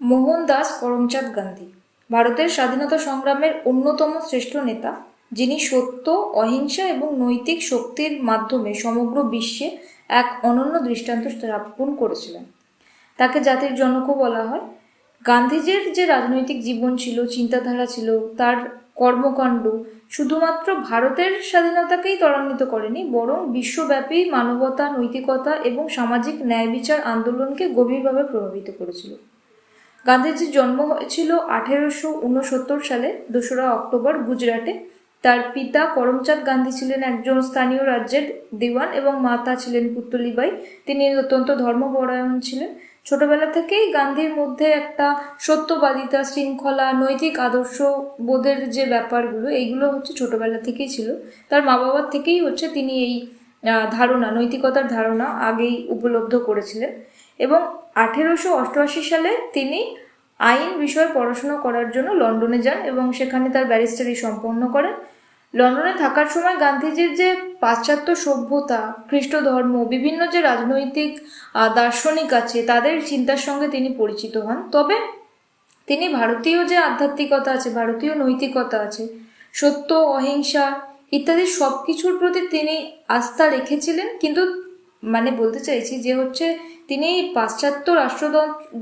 মোহনদাস করমচাঁদ গান্ধী। ভারতের স্বাধীনতা সংগ্রামের অন্যতম শ্রেষ্ঠ নেতা, যিনি সত্য, অহিংসা এবং নৈতিক শক্তির মাধ্যমে সমগ্র বিশ্বে এক অনন্য দৃষ্টান্ত স্থাপন করেছিলেন। তাকে জাতির জনকও বলা হয়। গান্ধীজির যে রাজনৈতিক জীবন ছিল, চিন্তাধারা ছিল, তার কর্মকাণ্ড শুধুমাত্র ভারতের স্বাধীনতাকেই ত্বরান্বিত করেনি, বরং বিশ্বব্যাপী মানবতা, নৈতিকতা এবং সামাজিক ন্যায় বিচার আন্দোলনকে গভীরভাবে প্রভাবিত করেছিল। গান্ধীজির জন্ম হয়েছিল আঠেরোশো উনসত্তর সালে, দোসরা অক্টোবর, গুজরাটে। তার পিতা করমচাঁদ গান্ধী ছিলেন একজন স্থানীয় রাজ্যের দেওয়ান এবং মাতা ছিলেন পুত্তলিবাই। তিনি অত্যন্ত ধর্মপরায়ণ ছিলেন। ছোটবেলা থেকেই গান্ধীর মধ্যে একটা সত্যবাদিতা, শৃঙ্খলা, নৈতিক আদর্শ বোধের যে ব্যাপারগুলো, এইগুলো হচ্ছে ছোটবেলা থেকেই ছিল। তার মা বাবার থেকেই হচ্ছে তিনি এই ধারণা, নৈতিকতার ধারণা আগেই উপলব্ধ করেছিলেন। এবং আঠেরোশো অষ্টআশি সালে তিনি আইন বিষয়ে পড়াশোনা করার জন্য লন্ডনে যান এবং সেখানে তার ব্যারিস্টারি সম্পন্ন করেন। লন্ডনে থাকার সময় গান্ধীজির যে পাশ্চাত্য সভ্যতা খ্রিস্ট ধর্ম বিভিন্ন যে রাজনৈতিক দার্শনিক আছে, তাদের চিন্তার সঙ্গে তিনি পরিচিত হন। তবে তিনি ভারতীয় যে আধ্যাত্মিকতা আছে, ভারতীয় নৈতিকতা আছে, সত্য, অহিংসা ইত্যাদি সব কিছুর প্রতি তিনি আস্থা রেখেছিলেন। কিন্তু মানে বলতে চাইছি যে হচ্ছে তিনি পাশ্চাত্য রাষ্ট্র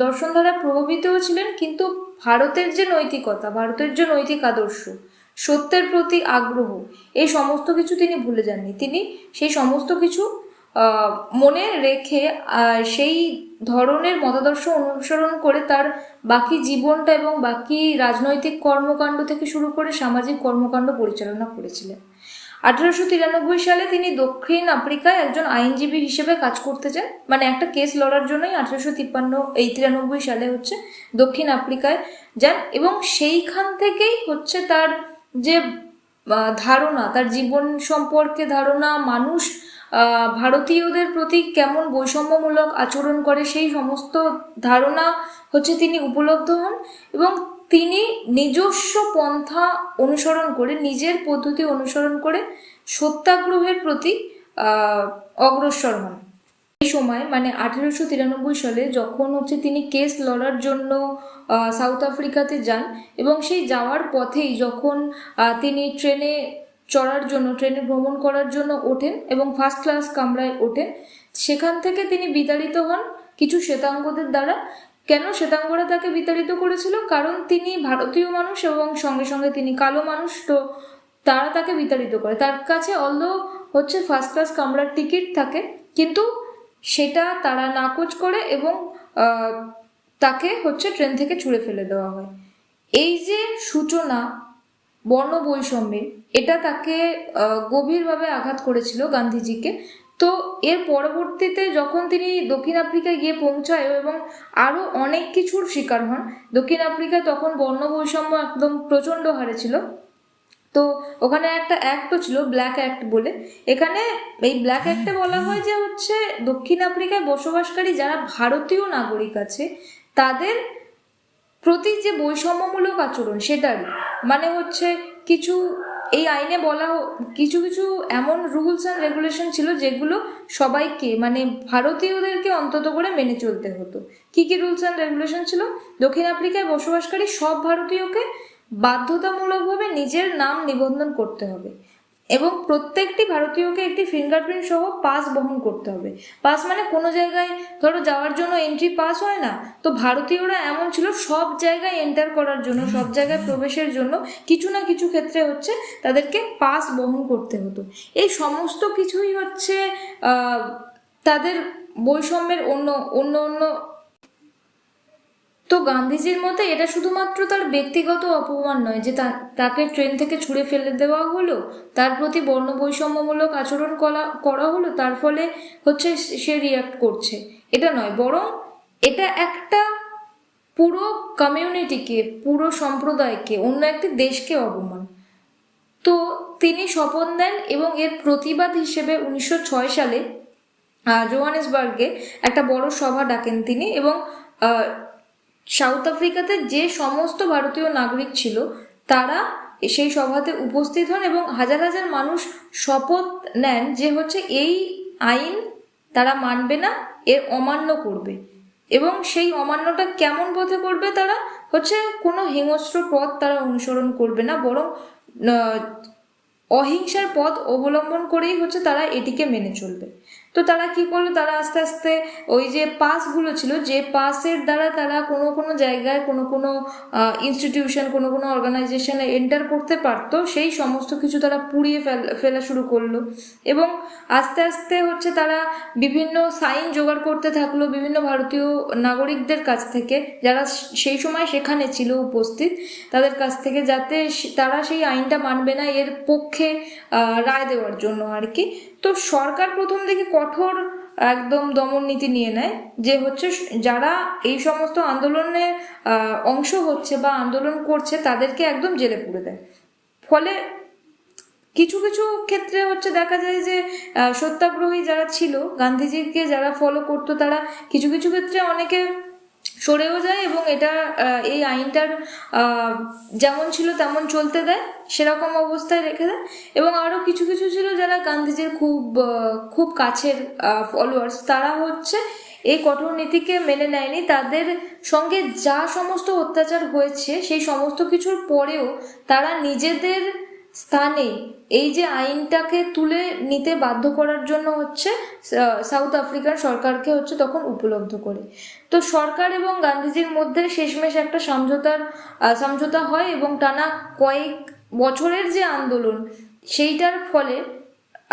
দর্শন দ্বারা প্রভাবিতও ছিলেন কিন্তু ভারতের যে নৈতিকতা, ভারতের যে নৈতিক আদর্শ, সত্যের প্রতি আগ্রহ, এই সমস্ত কিছু তিনি ভুলে যাননি। তিনি সেই সমস্ত কিছু মনে রেখে সেই ধরনের মতাদর্শ অনুসরণ করে তার বাকি জীবনটা এবং বাকি রাজনৈতিক কর্মকাণ্ড থেকে শুরু করে সামাজিক কর্মকাণ্ড পরিচালনা করেছিলেন। আঠারোশো তিরানব্বই সালে তিনি দক্ষিণ আফ্রিকায় একজন আইনজীবী হিসেবে কাজ করতে যান মানে একটা কেস লড়ার জন্যই আঠারোশো তিপ্পান্ন, এই তিরানব্বই সালে হচ্ছে দক্ষিণ আফ্রিকায় যান এবং সেইখান থেকেই হচ্ছে তার যে ধারণা, তার জীবন সম্পর্কে ধারণা, মানুষ ভারতীয়দের প্রতি কেমন বৈষম্যমূলক আচরণ করে সেই সমস্ত ধারণা হচ্ছে তিনি উপলব্ধ হন এবং তিনি নিজস্ব পন্থা অনুসরণ করে, নিজের পদ্ধতি অনুসরণ করে সত্যাগ্রহের প্রতি অগ্রসর হন। এই সময় মানে আঠেরোশো তিরানব্বই সালে যখন হচ্ছে তিনি কেস লড়ার জন্য সাউথ আফ্রিকাতে যান এবং সেই যাওয়ার পথেই যখন তিনি ট্রেনে চড়ার জন্য, ট্রেনে ভ্রমণ করার জন্য ওঠেন এবং ফার্স্ট ক্লাস কামরায় ওঠেন, সেখান থেকে তিনি বিতাড়িত হন কিছু শ্বেতাঙ্গদের দ্বারা। কেন শ্বেতাঙ্গরা তাকে বিতাড়িত করেছিল? কারণ তিনি ভারতীয় মানুষ এবং সঙ্গে সঙ্গে তিনি কালো মানুষ, তো তারা তাকে বিতাড়িত করে। তার কাছে অল্প হচ্ছে ফার্স্ট ক্লাস কামরার টিকিট থাকে, কিন্তু সেটা তারা নাকচ করে এবং তাকে হচ্ছে ট্রেন থেকে ছুঁড়ে ফেলে দেওয়া হয়। এই যে সূচনা বর্ণ বৈষম্যের এটা তাকে গভীরভাবে আঘাত করেছিল গান্ধীজিকে। তো এর পরবর্তীতে যখন তিনি দক্ষিণ আফ্রিকায় গিয়ে পৌঁছায় এবং আরও অনেক কিছুর শিকার হন, দক্ষিণ আফ্রিকায় তখন বর্ণ বৈষম্য একদম প্রচণ্ড হারে ছিল। তো ওখানে একটা অ্যাক্টও ছিল ব্ল্যাক অ্যাক্ট বলে। এখানে এই ব্ল্যাক অ্যাক্টে বলা হয় যে হচ্ছে দক্ষিণ আফ্রিকায় বসবাসকারী যারা ভারতীয় নাগরিক আছে, তাদের প্রতি যে বৈষম্যমূলক আচরণ সেটারই। মানে হচ্ছে কিছু এই আইনে বলা কিছু কিছু এমন রুলস অ্যান্ড রেগুলেশন ছিল যেগুলো সবাইকে মানে ভারতীয়দেরকে অন্তত করে মেনে চলতে হতো। কী কী রুলস অ্যান্ড রেগুলেশন ছিল? দক্ষিণ আফ্রিকায় বসবাসকারী সব ভারতীয়কে বাধ্যতামূলকভাবে নিজের নাম নিবন্ধন করতে হবে। এবং প্রত্যেকটি ভারতীয়কে একটি ফিঙ্গারপ্রিন্ট সহ পাস বহন করতে হবে। পাস মানে কোনো জায়গায় ধরো যাওয়ার জন্য এন্ট্রি পাস হয় না, তো ভারতীয়রা এমন ছিল সব জায়গায় এন্টার করার জন্য, সব জায়গায় প্রবেশের জন্য কিছু না কিছু ক্ষেত্রে হচ্ছে তাদেরকে পাস বহন করতে হতো। এই সমস্ত কিছুই হচ্ছে তাদের বৈষম্যের অন্য অন্য অন্য তো গান্ধীজির মতে এটা শুধুমাত্র তার ব্যক্তিগত অপমান নয় যে তাকে ট্রেন থেকে ছুঁড়ে ফেলে দেওয়া হলো, তার প্রতি বর্ণ বৈষম্যমূলক আচরণ করা করা হলো, তার ফলে হচ্ছে সে রিয়াক্ট করছে। এটা নয়, বরং এটা একটা পুরো কমিউনিটিকে পুরো সম্প্রদায়কে, অন্য একটি দেশকে অপমান। তো তিনি শপথ নেন এবং এর প্রতিবাদ হিসেবে উনিশশো ছয় সালে জোহানেসবার্গে একটা বড় সভা ডাকেন তিনি এবং সাউথ আফ্রিকাতে যে সমস্ত ভারতীয় নাগরিক ছিল, তারা সেই সভাতে উপস্থিত হন এবং হাজার হাজার মানুষ শপথ নেন যে হচ্ছে এই আইন তারা মানবে না, এর অমান্য করবে। এবং সেই অমান্যটা কেমন পথে করবে তারা হচ্ছে কোনো হিংস্র পথ তারা অনুসরণ করবে না, বরং অহিংসার পথ অবলম্বন করেই হচ্ছে তারা এটিকে মেনে চলবে। তো তারা কি করল? তারা আস্তে আস্তে ওই যে পাসগুলো ছিল, যে পাসের দ্বারা তারা কোনো কোনো জায়গায় কোনো কোনো ইনস্টিটিউশন কোনো কোনো অর্গানাইজেশনে এন্টার করতে পারতো। সেই সমস্ত কিছু তারা পুড়িয়ে ফেল শুরু করল। এবং আস্তে আস্তে হচ্ছে তারা বিভিন্ন সাইন জোগাড় করতে থাকল বিভিন্ন ভারতীয় নাগরিকদের কাছ থেকে, যারা সেই সময় সেখানে ছিল উপস্থিত তাদের কাছ থেকে, যাতে তারা সেই আইনটা মানবে না, এর পক্ষে রায় দেওয়ার জন্য আর কি। তো সরকার প্রথম দিকে কঠোর একদম দমন নীতি নিয়ে নেয়, যে হচ্ছে যারা এই সমস্ত আন্দোলনে অংশ হচ্ছে বা আন্দোলন করছে তাদেরকে একদম জেলে পুরে দেয়। ফলে কিছু কিছু ক্ষেত্রে হচ্ছে দেখা যায় যে সত্যাগ্রহী যারা ছিল, গান্ধীজিকে যারা ফলো করতো তারা কিছু কিছু ক্ষেত্রে অনেকে সরেও যায় এবং এটা এই আইনটার যেমন ছিল তেমন চলতে দেয়, সেরকম অবস্থায় রেখে দেয়। এবং আরও কিছু কিছু ছিল যারা গান্ধীজির খুব খুব কাছের ফলোয়ার্স তারা হচ্ছে এই কঠোর নীতিকে মেনে নেয়নি। তাদের সঙ্গে যা সমস্ত অত্যাচার হয়েছে, সেই সমস্ত কিছুর পরেও তারা নিজেদের স্থানে এই যে আইনটাকে তুলে নিতে বাধ্য করার জন্য হচ্ছে সাউথ আফ্রিকার সরকারকে হচ্ছে তখন উপলব্ধ করে। তো সরকার এবং গান্ধীজির মধ্যে শেষমেশ একটা সমঝোতার সমঝোতা হয় এবং টানা কয়েক বছরের যে আন্দোলন, সেইটার ফলে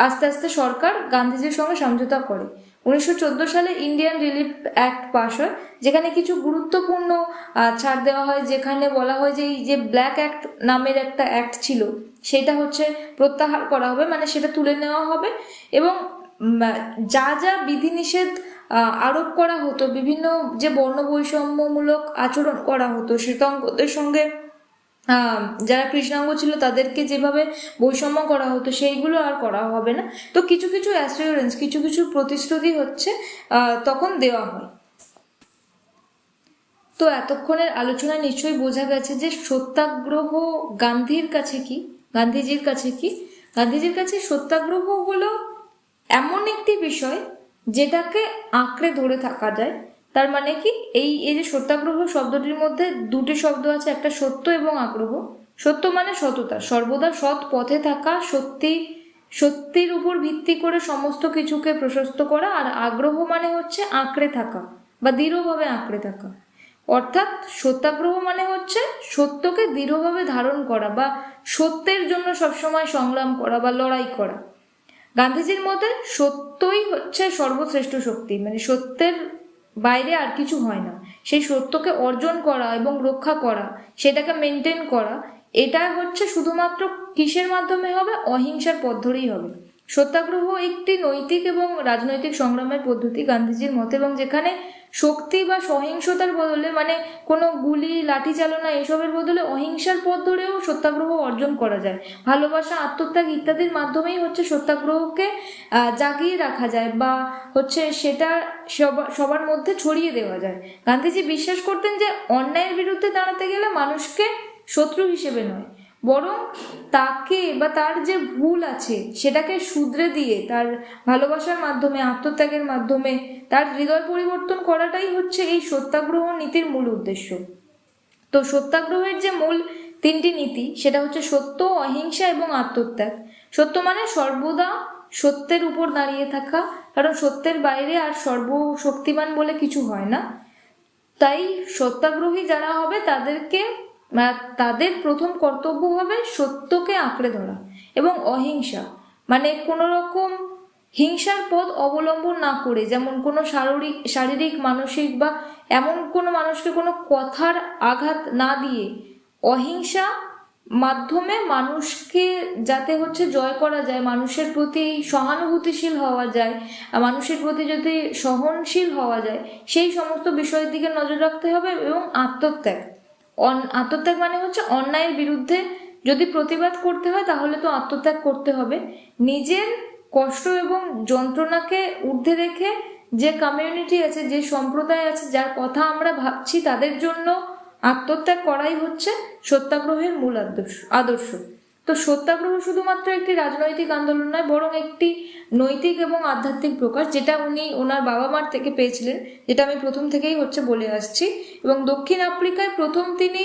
আস্তে আস্তে সরকার গান্ধীজির সঙ্গে সমঝোতা করে। উনিশশো চোদ্দ সালে ইন্ডিয়ান রিলিফ অ্যাক্ট পাশ হয়, যেখানে কিছু গুরুত্বপূর্ণ ছাড় দেওয়া হয়, যেখানে বলা হয় যে এই যে ব্ল্যাক অ্যাক্ট নামের একটা অ্যাক্ট ছিল, সেটা হচ্ছে প্রত্যাহার করা হবে মানে সেটা তুলে নেওয়া হবে এবং যা যা বিধিনিষেধ আরোপ করা হতো, বিভিন্ন যে বর্ণ বৈষম্যমূলক আচরণ করা হতো, শ্বেতাঙ্গদের সঙ্গে যারা কৃষ্ণাঙ্গ ছিল তাদেরকে যেভাবে বৈষম্য করা হতো, সেইগুলো আর করা হবে না। তো কিছু কিছু অ্যাসিওরেন্স কিছু কিছু প্রতিশ্রুতি হচ্ছে তখন দেওয়া হয়। তো এতক্ষণের আলোচনা নিশ্চয়ই বোঝা গেছে যে সত্যাগ্রহ গান্ধীর কাছে কি? গান্ধীজির কাছে কি? গান্ধীজির কাছে সত্যাগ্রহ হলো এমন একটি বিষয় যেটাকে আঁকড়ে ধরে থাকা যায় তার মানে কি? এই এই যে সত্যাগ্রহ শব্দটির মধ্যে দুটি শব্দ আছে, একটা সত্য এবং আগ্রহ। সত্য মানে সততা। সর্বদা সৎ পথে থাকা, সত্যি, সত্যির উপর ভিত্তি করে সমস্ত কিছুকে প্রশস্ত করা, আর আগ্রহ মানে হচ্ছে আঁকড়ে থাকা, বা দৃঢ়ভাবে আঁকড়ে থাকা। অর্থাৎ সত্যাগ্রহ মানে হচ্ছে সত্যকে দৃঢ়ভাবে ধারণ করা, বা সত্যের জন্য সবসময় সংগ্রাম করা, বা লড়াই করা। গান্ধীজির মতে সত্যই হচ্ছে সর্বশ্রেষ্ঠ শক্তি মানে সত্যের বাইরে আর কিছু হয় না। সেই সত্যকে অর্জন করা এবং রক্ষা করা, সেটাকে মেনটেন করা এটা হচ্ছে শুধুমাত্র কিসের মাধ্যমে হবে? অহিংসার পথ ধরেই হবে। সত্যাগ্রহ একটি নৈতিক এবং রাজনৈতিক সংগ্রামের পদ্ধতি গান্ধীজির মতে এবং যেখানে শক্তি বা সহিংসতার বদলে মানে কোনো গুলি, লাঠি চালনা এসবের বদলে অহিংসার পথ ধরেও সত্যাগ্রহ অর্জন করা যায়। ভালোবাসা, আত্মত্যাগ ইত্যাদির মাধ্যমেই হচ্ছে সত্যাগ্রহকে জাগিয়ে রাখা যায় বা হচ্ছে সেটা সবা- সবার মধ্যে ছড়িয়ে দেওয়া যায়। গান্ধীজি বিশ্বাস করতেন যে অন্যায়ের বিরুদ্ধে দাঁড়াতে গেলে মানুষকে শত্রু হিসেবে নয়। বরং তাকে বা তার যে ভুল আছে সেটাকে শুধরে দিয়ে তার ভালোবাসার মাধ্যমে, আত্মত্যাগের মাধ্যমে তার হৃদয় পরিবর্তন করাটাই হচ্ছে এই সত্যাগ্রহ নীতির মূল উদ্দেশ্য। তো সত্যাগ্রহের যে মূল তিনটি নীতি, সেটা হচ্ছে সত্য, অহিংসা এবং আত্মত্যাগ। সত্য মানে সর্বদা সত্যের উপর দাঁড়িয়ে থাকা, কারণ সত্যের বাইরে আর সর্বশক্তিমান বলে কিছু হয় না। তাই সত্যাগ্রহী যারা হবে তাদেরকে তাদের প্রথম কর্তব্য হবে সত্যকে আঁকড়ে ধরা এবং অহিংসা। মানে কোনো রকম হিংসার পথ অবলম্বন না করে, যেমন কোনো শারীরিক শারীরিক, মানসিক বা এমন কোনো মানুষকে কোনো কথার আঘাত না দিয়ে অহিংসা মাধ্যমে মানুষকে যাতে হচ্ছে জয় করা যায়, মানুষের প্রতি সহানুভূতিশীল হওয়া যায় মানুষের প্রতি যদি সহনশীল হওয়া যায়, সেই সমস্ত বিষয়ের দিকে নজর রাখতে হবে এবং আত্মত্যাগ। আত্মত্যাগ মানে হচ্ছে অন্যায়ের বিরুদ্ধে যদি প্রতিবাদ করতে হয় তাহলে তো আত্মত্যাগ করতে হবে। নিজের কষ্ট এবং যন্ত্রণাকে ঊর্ধ্বে রেখে যে কমিউনিটি আছে, যে সম্প্রদায় আছে, যার কথা আমরা ভাবছি তাদের জন্য আত্মত্যাগ করাই হচ্ছে সত্যাগ্রহের মূল আদর্শ। আদর্শ। তো সত্যাগ্রহ শুধুমাত্র একটি রাজনৈতিক আন্দোলন নয়, বরং একটি নৈতিক এবং আধ্যাত্মিক প্রকাশ, যেটা উনি ওনার বাবা মার থেকে পেয়েছিলেন, যেটা আমি প্রথম থেকেই হচ্ছে বলে আসছি। এবং দক্ষিণ আফ্রিকায় প্রথম তিনি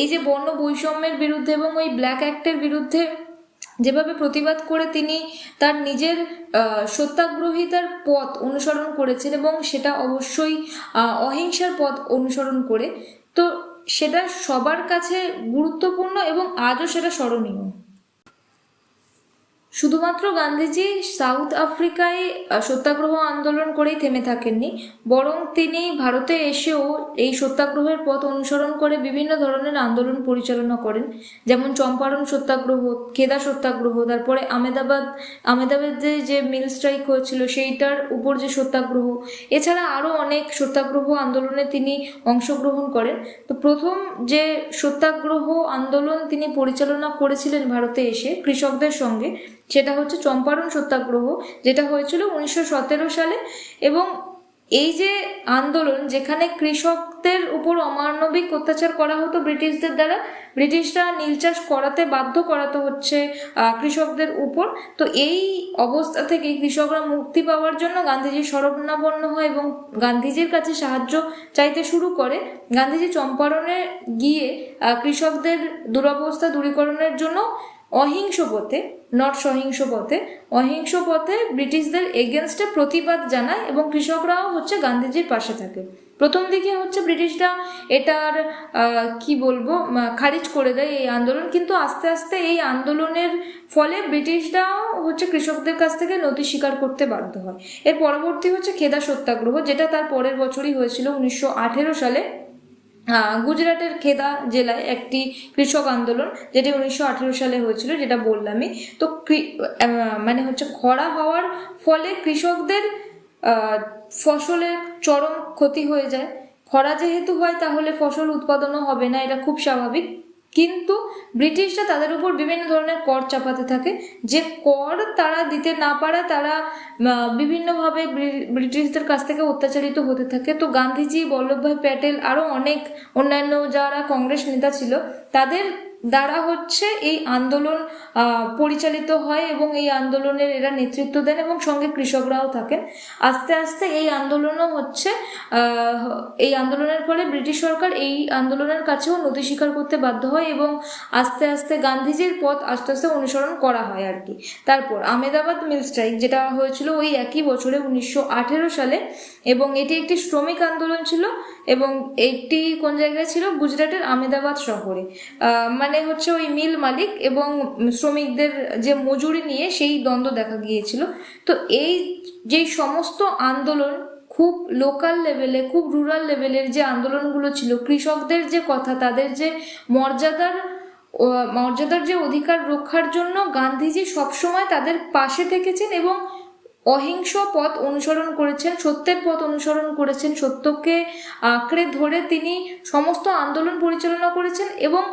এই যে বর্ণ বৈষম্যের বিরুদ্ধে এবং ওই ব্ল্যাক অ্যাক্টের বিরুদ্ধে যেভাবে প্রতিবাদ করে তিনি তার নিজের সত্যাগ্রহিতার পথ অনুসরণ করেছেন এবং সেটা অবশ্যই অহিংসার পথ অনুসরণ করে। তো সেটা সবার কাছে গুরুত্বপূর্ণ এবং আজও সেটা স্মরণীয়। শুধুমাত্র গান্ধীজি সাউথ আফ্রিকায় সত্যাগ্রহ আন্দোলন করেই থেমে থাকেননি, বরং তিনি ভারতে এসেও এই সত্যাগ্রহের পথ অনুসরণ করে বিভিন্ন ধরনের আন্দোলন পরিচালনা করেন, যেমন চম্পারণ সত্যাগ্রহ কেদা সত্যাগ্রহ, তারপরে আমেদাবাদ আমেদাবাদে যে মিল স্ট্রাইক হয়েছিল সেইটার উপর যে সত্যাগ্রহ, এছাড়া আরও অনেক সত্যাগ্রহ আন্দোলনে তিনি অংশগ্রহণ করেন। তো প্রথম যে সত্যাগ্রহ আন্দোলন তিনি পরিচালনা করেছিলেন ভারতে এসে কৃষকদের সঙ্গে সেটা হচ্ছে চম্পারণ সত্যাগ্রহ, যেটা হয়েছিল উনিশশো সতেরো সালে। এবং এই যে আন্দোলন, যেখানে কৃষকদের উপর অমানবিক অত্যাচার করা হতো ব্রিটিশদের দ্বারা, ব্রিটিশরা নীল চাষ করাতে বাধ্য করাতে হচ্ছে কৃষকদের উপর। তো এই অবস্থা থেকে কৃষকরা মুক্তি পাওয়ার জন্য গান্ধীজি শরণাপন্ন হয় এবং গান্ধীজির কাছে সাহায্য চাইতে শুরু করে। গান্ধীজি চম্পারণে গিয়ে কৃষকদের দুরবস্থা দূরীকরণের জন্য অহিংস পথে নট সহিংস পথে। অহিংস পথে ব্রিটিশদের এগেনস্টে প্রতিবাদ জানায় এবং কৃষকরাও হচ্ছে গান্ধীজির পাশে থাকে। প্রথম দিকে হচ্ছে ব্রিটিশরা এটার কি বলব খারিজ করে দেয় এই আন্দোলন। কিন্তু আস্তে আস্তে এই আন্দোলনের ফলে ব্রিটিশরাও হচ্ছে কৃষকদের কাছ থেকে নথি স্বীকার করতে বাধ্য হয়। এর পরবর্তী হচ্ছে খেদা সত্যাগ্রহ, যেটা তার পরের বছরই হয়েছিল উনিশশো আঠেরো সালে। গুজরাটের খেদা জেলায় একটি কৃষক আন্দোলন, যেটি উনিশশো আঠেরো সালে হয়েছিল, যেটা বললামই। তো মানে হচ্ছে খরা হওয়ার ফলে কৃষকদের ফসলের চরম ক্ষতি হয়ে যায়। খরা যেহেতু হয়, তাহলে ফসল উৎপাদনও হবে না, এটা খুব স্বাভাবিক। কিন্তু ব্রিটিশরা তাদের উপর বিভিন্ন ধরনের কর চাপাতে থাকে। যে কর তারা দিতে না পারে তারা বিভিন্নভাবে ব্রিটিশদের কাছ থেকে অত্যাচারিত হতে থাকে। তো গান্ধীজি, বল্লভভাই প্যাটেল আরও অনেক অন্যান্য যারা কংগ্রেস নেতা ছিল, তাদের দ্বারা হচ্ছে এই আন্দোলন পরিচালিত হয় এবং এই আন্দোলনের এরা নেতৃত্ব দেন এবং সঙ্গে কৃষকরাও থাকেন। আস্তে আস্তে এই আন্দোলনও হচ্ছে এই আন্দোলনের ফলে ব্রিটিশ সরকার এই আন্দোলনের কাছেও নথি স্বীকার করতে বাধ্য হয় এবং আস্তে আস্তে গান্ধীজির পথ আস্তে আস্তে অনুসরণ করা হয় আর কি। তারপর আমেদাবাদ মিল স্ট্রাইক যেটা হয়েছিল ওই একই বছরে উনিশশো আঠেরো সালে এবং এটি একটি শ্রমিক আন্দোলন ছিল এবং এটি কোন জায়গায় ছিল? গুজরাটের আমেদাবাদ শহরে। মানে হচ্ছে ওই মিল মালিক এবং শ্রমিকদের যে মজুরি নিয়ে সেই দ্বন্দ্ব দেখা গিয়েছিল। তো এই যেই সমস্ত আন্দোলন খুব লোকাল লেভেলে খুব রুরাল লেভেলের যে আন্দোলনগুলো ছিল, কৃষকদের যে কথা, তাদের যে মর্যাদার মর্যাদার যে অধিকার রক্ষার জন্য গান্ধীজি সবসময় তাদের পাশে থেকেছেন এবং অহিংস পথ অনুসরণ করেছেন, সত্যের পথ অনুসরণ করেছেন, সত্যকে আঁকড়ে ধরে তিনি সমস্ত আন্দোলন পরিচালনা করেছেন এবং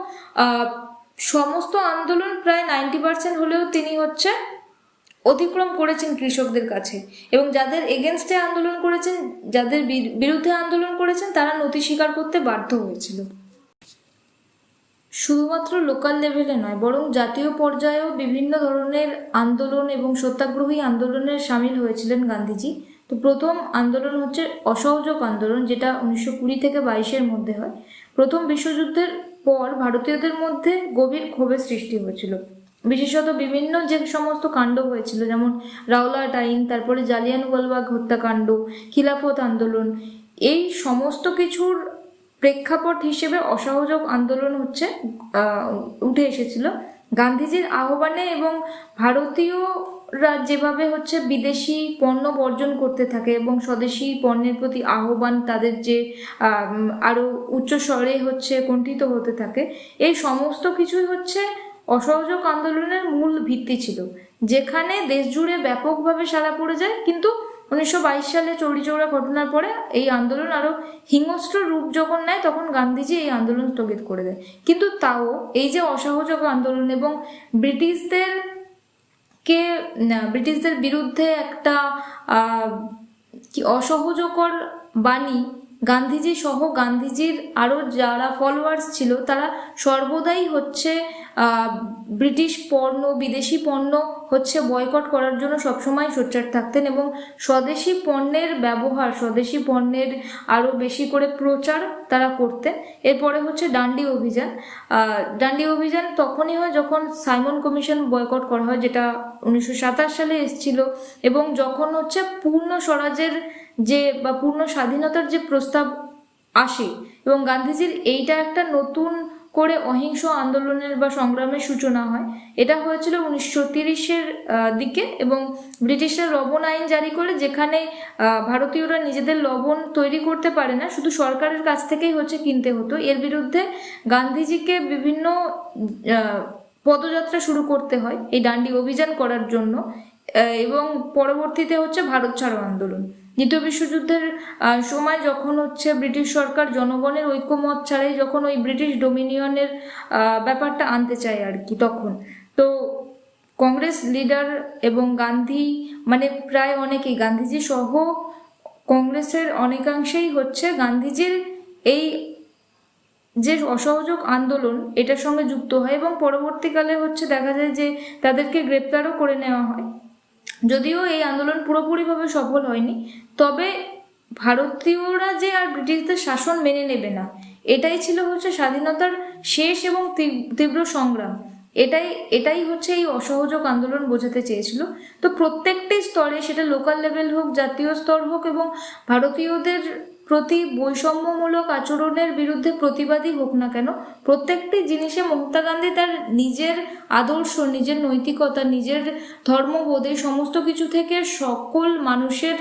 সমস্ত আন্দোলন প্রায় নাইনটি পার্সেন্ট হলেও তিনি হচ্ছে অতিক্রম করেছেন কৃষকদের কাছে এবং যাদের এগেনস্টে আন্দোলন করেছেন, যাদের বিরুদ্ধে আন্দোলন করেছেন, তারা নথি স্বীকার করতে বাধ্য হয়েছিল। শুধুমাত্র লোকাল লেভেলে নয়, বরং জাতীয় পর্যায়েও বিভিন্ন ধরনের আন্দোলন এবং সত্যাগ্রহী আন্দোলনের সামিল হয়েছিলেন গান্ধীজি। তো প্রথম আন্দোলন হচ্ছে অসহযোগ আন্দোলন, যেটা উনিশশো কুড়ি থেকে বাইশের মধ্যে হয়। প্রথম বিশ্বযুদ্ধের পর ভারতীয়দের মধ্যে গভীর ক্ষোভের সৃষ্টি হয়েছিল। বিশেষত বিভিন্ন যে সমস্ত কাণ্ড হয়েছিল, যেমন রাওলাট আইন, তারপরে জালিয়ানওয়ালবাগ হত্যাকাণ্ড, খিলাফত আন্দোলন, এই সমস্ত কিছুর প্রেক্ষাপট হিসেবে অসহযোগ আন্দোলন হচ্ছে উঠে এসেছিল। গান্ধীজির আহ্বানে এবং ভারতীয়রা যেভাবে হচ্ছে বিদেশি পণ্য বর্জন করতে থাকে এবং স্বদেশি পণ্যের প্রতি আহ্বান তাদের যে আম, আরও উচ্চ স্বরে হচ্ছে কণ্ঠিত হতে থাকে এই সমস্ত কিছুই হচ্ছে অসহযোগ আন্দোলনের মূল ভিত্তি ছিল। যেখানে দেশ জুড়ে ব্যাপকভাবে সাড়া পড়ে যায় কিন্তু উনিশশো বাইশ সালে চৌরিচৌরা ঘটনার পরে এই আন্দোলন আরও হিংস্র রূপ যখন নেয়, তখন গান্ধীজি এই আন্দোলন স্থগিত করে দেয়। কিন্তু তাও এই যে অসহযোগ আন্দোলন এবং ব্রিটিশদের কে ব্রিটিশদের বিরুদ্ধে একটা কি অসহযোগকর বাণী, গান্ধীজি সহ গান্ধীজির আরও যারা ফলোয়ার্স ছিল, তারা সর্বদাই হচ্ছে ব্রিটিশ পণ্য, বিদেশি পণ্য হচ্ছে বয়কট করার জন্য সবসময় সোচ্চার থাকতেন এবং স্বদেশি পণ্যের ব্যবহার, স্বদেশি পণ্যের আরও বেশি করে প্রচার তারা করতেন। এরপরে হচ্ছে ডান্ডি অভিযান। ডান্ডি অভিযান তখনই হয় যখন সাইমন কমিশন বয়কট করা হয়, যেটা উনিশশো সাতাশ সালে এসেছিল এবং যখন হচ্ছে পূর্ণ স্বরাজের যে বা পূর্ণ স্বাধীনতার যে প্রস্তাব আসে এবং গান্ধীজির এইটা একটা নতুন করে অহিংস আন্দোলনের বা সংগ্রামের সূচনা হয়। এটা হয়েছিল উনিশশো তিরিশের দিকে এবং ব্রিটিশরা লবণ আইন জারি করে যেখানে ভারতীয়রা নিজেদের লবণ তৈরি করতে পারে না, শুধু সরকারের কাছ থেকেই হচ্ছে কিনতে হতো। এর বিরুদ্ধে গান্ধীজিকে বিভিন্ন পদযাত্রা শুরু করতে হয় এই ডান্ডি অভিযান করার জন্য এবং পরবর্তীতে হচ্ছে ভারত ছাড়ো আন্দোলন। দ্বিতীয় বিশ্বযুদ্ধের সময় যখন হচ্ছে ব্রিটিশ সরকার জনগণের ঐক্যমত ছাড়াই যখন ওই ব্রিটিশ ডোমিনিয়নের ব্যাপারটা আনতে চায় আর কি তখন। তো কংগ্রেস লিডার এবং গান্ধী মানে প্রায় অনেকেই, গান্ধীজি সহ কংগ্রেসের অনেকাংশেই হচ্ছে গান্ধীজির এই যে অসহযোগ আন্দোলন, এটার সঙ্গে যুক্ত হয় এবং পরবর্তীকালে হচ্ছে দেখা যায় যে তাদেরকে গ্রেপ্তারও করে নেওয়া হয়। যদিও এই আন্দোলন পুরোপুরিভাবে সফল হয়নি, তবে ভারতীয়রা যে আর ব্রিটিশদের শাসন মেনে নেবে না, এটাই ছিল হচ্ছে স্বাধীনতার শেষ এবং তীব্র সংগ্রাম। এটাই এটাই হচ্ছে এই অসহযোগ আন্দোলন বোঝাতে চেয়েছিল। তো প্রত্যেকটি স্তরে সেটা লোকাল লেভেল হোক, জাতীয় স্তর হোক এবং ভারতীয়দের প্রতি বৈষম্যমূলক আচরণের বিরুদ্ধে প্রতিবাদী হোক না কেন, প্রত্যেকটি জিনিসে মহাত্মা গান্ধী তার নিজের আদর্শ, নিজের নৈতিকতা, নিজের ধর্মবোধ, এই সমস্ত কিছু থেকে সকল মানুষের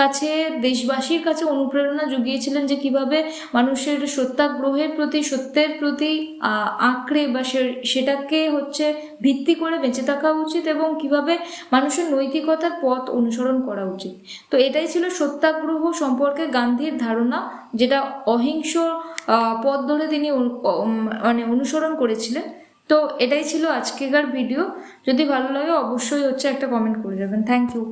কাছে, দেশবাসীর কাছে অনুপ্রেরণা জুগিয়েছিলেন যে কীভাবে মানুষের সত্যাগ্রহের প্রতি, সত্যের প্রতি আঁকড়ে বা সেটাকে হচ্ছে ভিত্তি করে বেঁচে থাকা উচিত এবং কীভাবে মানুষের নৈতিকতার পথ অনুসরণ করা উচিত। তো এটাই ছিল সত্যাগ্রহ সম্পর্কে গান্ধীর ধারণা, যেটা অহিংস পথ ধরে তিনি মানে অনুসরণ করেছিলেন। তো এটাই ছিল আজকেকার ভিডিও। যদি ভালো লাগে অবশ্যই হচ্ছে একটা কমেন্ট করে যাবেন। Thank you